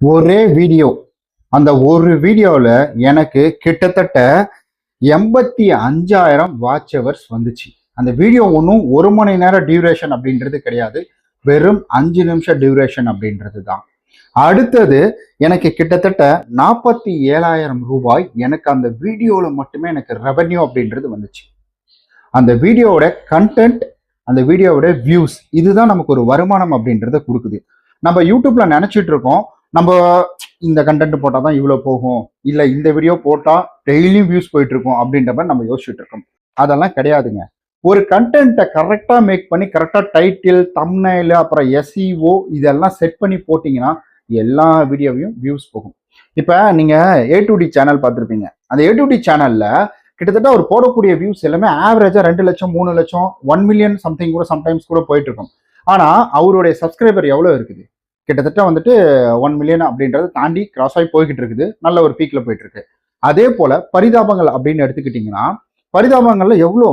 ஒரே வீடியோ. அந்த ஒரு வீடியோவில் எனக்கு கிட்டத்தட்ட எண்பத்தி அஞ்சாயிரம் வாட்ச் ஹவர்ஸ் வந்துச்சு. அந்த வீடியோ ஒன்றும் ஒரு மணி நேரம் டியூரேஷன் அப்படின்றது கிடையாது. வெறும் அஞ்சு நிமிஷம் டியூரேஷன் அப்படின்றது தான். அடுத்தது எனக்கு கிட்டத்தட்ட நாற்பத்தி ஏழாயிரம் ரூபாய் எனக்கு அந்த வீடியோவில் மட்டுமே எனக்கு ரெவன்யூ அப்படின்றது வந்துச்சு. அந்த வீடியோவோட கண்டென்ட் அந்த வீடியோவோட வியூஸ் இதுதான் நமக்கு ஒரு வருமானம் அப்படின்றத கொடுக்குது. நம்ம யூடியூப்ல நினைச்சிட்டு இருக்கோம் நம்ம இந்த கண்டென்ட் போட்டால் தான் இவ்வளோ போகும். இல்லை இந்த வீடியோ போட்டால் டெய்லியும் வியூஸ் போயிட்டு இருக்கும் அப்படின்ற மாதிரி நம்ம யோசிச்சுட்டு இருக்கோம். அதெல்லாம் கிடையாதுங்க. ஒரு கண்டென்ட்டை கரெக்டாக மேக் பண்ணி கரெக்டாக டைட்டில் தம்னைல் அப்புறம் எஸ்இஓ இதெல்லாம் செட் பண்ணி போட்டிங்கன்னா எல்லா வீடியோவையும் வியூஸ் போகும். இப்போ நீங்கள் ஏ டு டி சேனல் பார்த்துருப்பீங்க. அந்த ஏ டு டி சேனலில் கிட்டத்தட்ட அவர் போடக்கூடிய வியூஸ் எல்லாமே ஆவரேஜாக ரெண்டு லட்சம் மூணு லட்சம் ஒன் மில்லியன் சம்திங் கூட சம்டைம்ஸ் கூட போயிட்டு இருக்கும் ஆனால் அவருடைய சப்ஸ்கிரைபர் எவ்வளோ இருக்குது? கிட்டத்தட்ட வந்துட்டு ஒன் மில்லியன் அப்படின்றத தாண்டி கிராஸ் ஆகி போய்கிட்டு இருக்குது. நல்ல ஒரு பீக்கில் போயிட்டு இருக்கு அதே போல பரிதாபங்கள் அப்படின்னு எடுத்துக்கிட்டிங்கன்னா பரிதாபங்கள்ல எவ்வளோ?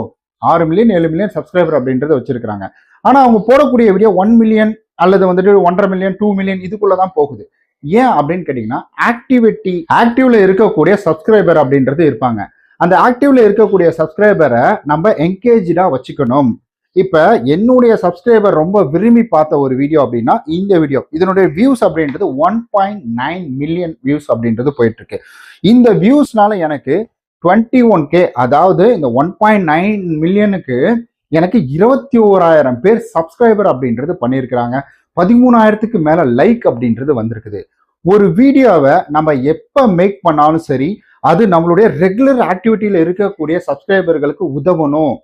ஆறு மில்லியன் ஏழு மில்லியன் சப்ஸ்கிரைபர் அப்படின்றத வச்சிருக்கிறாங்க. ஆனால் அவங்க போடக்கூடிய வீடியோ ஒன் மில்லியன் அல்லது வந்துட்டு ஒன்றரை மில்லியன் டூ மில்லியன் இதுக்குள்ள தான் போகுது. ஏன் அப்படின்னு கேட்டிங்கன்னா ஆக்டிவிட்டி ஆக்டிவ்ல இருக்கக்கூடிய சப்ஸ்கிரைபர் அப்படின்றது இருப்பாங்க. அந்த ஆக்டிவ்ல இருக்கக்கூடிய சப்ஸ்கிரைபரை நம்ம என்கேஜா வச்சுக்கணும். இப்போ என்னுடைய சப்ஸ்கிரைபர் ரொம்ப விரும்பி பார்த்த ஒரு வீடியோ அப்படின்னா இந்த வீடியோ இதனுடைய வியூஸ் அப்படின்றது one point nine million views அப்படின்றது போயிட்டு இருக்கு இந்த வியூஸ்னால எனக்கு டுவெண்ட்டி ஒன் கே அதாவது இந்த ஒன் பாயிண்ட் நைன் மில்லியனுக்கு எனக்கு இருபத்தி ஓராயிரம் பேர் சப்ஸ்கிரைபர் அப்படின்றது பண்ணியிருக்கிறாங்க. பதிமூணாயிரத்துக்கு மேல லைக் அப்படின்றது வந்திருக்குது. ஒரு வீடியோவை நம்ம எப்போ மேக் பண்ணாலும் சரி அது நம்மளுடைய ரெகுலர் ஆக்டிவிட்டியில் இருக்கக்கூடிய சப்ஸ்கிரைபர்களுக்கு உதவணும்.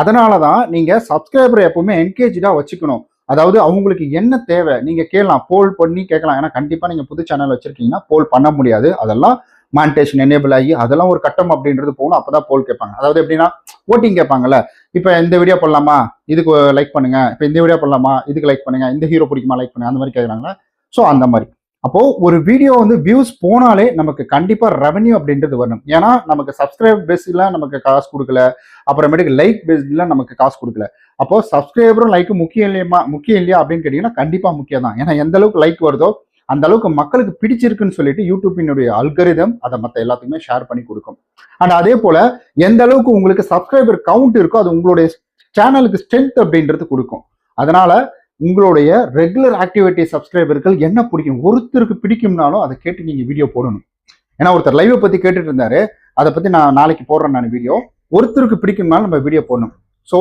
அதனால தான் நீங்கள் சப்ஸ்கிரைபரை எப்பவுமே என்கேஜாக வச்சுக்கணும். அதாவது அவங்களுக்கு என்ன தேவை நீங்கள் கேட்கலாம் போல் பண்ணி கேட்கலாம். ஏன்னா கண்டிப்பாக நீங்கள் புது சேனல் வச்சுருக்கீங்கன்னா போல் பண்ண முடியாது. அதெல்லாம் மானிட்டேஷன் எனேபிள் ஆகி அதெல்லாம் ஒரு கட்டம் அப்படின்றது போகணும் அப்பதான் போல் கேட்பாங்க. அதாவது எப்படின்னா ஓட்டிங் கேட்பாங்கல்ல. இப்போ இந்த வீடியோ பண்ணலாமா இதுக்கு லைக் பண்ணுங்கள் இப்போ இந்த வீடியோ பண்ணலாமா இதுக்கு லைக் பண்ணுங்கள் இந்த ஹீரோ பிடிக்குமா? லைக் பண்ணுங்கள் அந்த மாதிரி கேட்குறாங்களா ஸோ அந்த மாதிரி. அப்போ ஒரு வீடியோ வந்து வியூஸ் போனாலே நமக்கு கண்டிப்பா ரெவன்யூ அப்படின்றது வரணும். ஏன்னா நமக்கு சப்ஸ்கிரைப் பேஸ்ல நமக்கு காசு கொடுக்கல. அப்புறமேட்டுக்கு லைக் பேஸ்ல நமக்கு காசு கொடுக்கல. அப்போ சப்ஸ்கிரைபரும் லைக் முக்கியம் இல்லையா முக்கியம் இல்லையா அப்படின்னு கேட்டீங்கன்னா கண்டிப்பா முக்கியம் தான். ஏன்னா எந்த அளவுக்கு லைக் வருதோ அந்த அளவுக்கு மக்களுக்கு பிடிச்சிருக்குன்னு சொல்லிட்டு யூடியூப்பினுடைய அல்கரிதம் அதை மற்ற எல்லாத்துக்குமே ஷேர் பண்ணி கொடுக்கும். அண்ட் அதே போல எந்த அளவுக்கு உங்களுக்கு சப்ஸ்கிரைபர் கவுண்ட் இருக்கோ அது உங்களுடைய சேனலுக்கு ஸ்ட்ரென்த் அப்படின்றது கொடுக்கும். அதனால உங்களுடைய ரெகுலர் ஆக்டிவிட்டி சப்ஸ்கிரைபர்கள் என்ன பிடிக்கும்? ஒருத்தருக்கு பிடிக்கும்னாலும் அதை கேட்டு நீங்கள் வீடியோ போடணும். ஏன்னா ஒருத்தர் லைவை பற்றி கேட்டுட்டு இருந்தாரு அதை பற்றி நான் நாளைக்கு போடுறேன் நான் வீடியோ ஒருத்தருக்கு பிடிக்கும்னாலும் நம்ம வீடியோ போடணும். ஸோ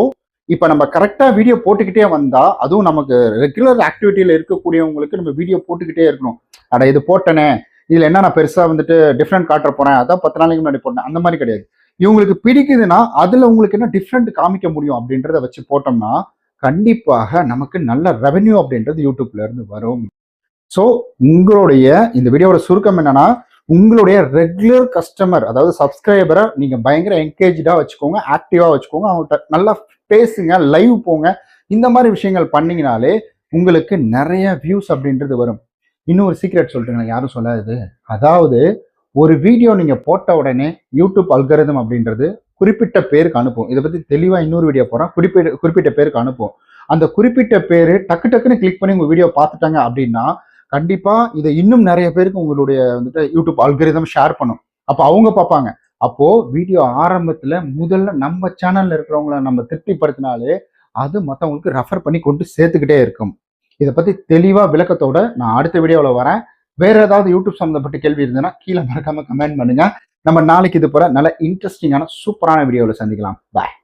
இப்போ நம்ம கரெக்டாக வீடியோ போட்டுக்கிட்டே வந்தால் அதுவும் நமக்கு ரெகுலர் ஆக்டிவிட்டியில் இருக்கக்கூடியவங்களுக்கு நம்ம வீடியோ போட்டுக்கிட்டே இருக்கணும். அட இது போட்டனே இதில் என்ன நான் பெருசாக வந்துட்டு டிஃப்ரெண்ட் காட்டுற போகிறேன் அதான் பத்து நாளைக்கு முன்னாடி போட்டேன் அந்த மாதிரி கிடையாது. இவங்களுக்கு பிடிக்குதுன்னா அதில் உங்களுக்கு என்ன டிஃப்ரெண்ட் காமிக்க முடியும் அப்படின்றத வச்சு போட்டோம்னா கண்டிப்பாக நமக்கு நல்ல ரெவென்யூ அப்படின்றது யூடியூப்ல இருந்து வரும். ஸோ உங்களுடைய இந்த வீடியோட சுருக்கம் என்னன்னா உங்களுடைய ரெகுலர் கஸ்டமர் அதாவது சப்ஸ்கிரைபரை நீங்க பயங்கர என்கேஜா வச்சுக்கோங்க ஆக்டிவா வச்சுக்கோங்க அவங்கள்ட்ட நல்லா பேசுங்க லைவ் போங்க. இந்த மாதிரி விஷயங்கள் பண்ணீங்கனாலே உங்களுக்கு நிறைய வியூஸ் அப்படின்றது வரும். இன்னும் ஒரு சீக்ரெட் சொல்லிட்டுங்க யாரும் சொல்லாது அதாவது ஒரு வீடியோ நீங்க போட்ட உடனே யூடியூப் அல்கரிதம் அப்படின்றது குறிப்பிட்ட பேருக்கு அனுப்பும் இதை பத்தி தெளிவா இன்னொரு வீடியோ போறேன். குறிப்பிட்ட குறிப்பிட்ட பேருக்கு அனுப்பும் அந்த குறிப்பிட்ட பேரு டக்கு டக்குன்னு கிளிக் பண்ணி உங்க வீடியோ பார்த்துட்டாங்க அப்படின்னா கண்டிப்பா இதை இன்னும் நிறைய பேருக்கு உங்களுடைய வந்துட்டு யூடியூப் அல்கரிதம் ஷேர் பண்ணும். அப்போ அவங்க பார்ப்பாங்க. அப்போ வீடியோ ஆரம்பத்துல முதல்ல நம்ம சேனல்ல இருக்கிறவங்கள நம்ம திருப்திப்படுத்தினாலே அது மற்றவங்களுக்கு ரெஃபர் பண்ணி கொண்டு சேர்த்துக்கிட்டே இருக்கும். இதை பத்தி தெளிவா விளக்கத்தோட நான் அடுத்த வீடியோவில் வரேன். வேற ஏதாவது யூடியூப் சம்மந்தப்பட்ட கேள்வி இருந்ததுன்னா கீழே மறக்காம கமெண்ட் பண்ணுங்க. நம்ம நாளைக்கு இது போற நல்ல இன்ட்ரெஸ்டிங்கான சூப்பரான வீடியோவில் சந்திக்கலாம். பாய்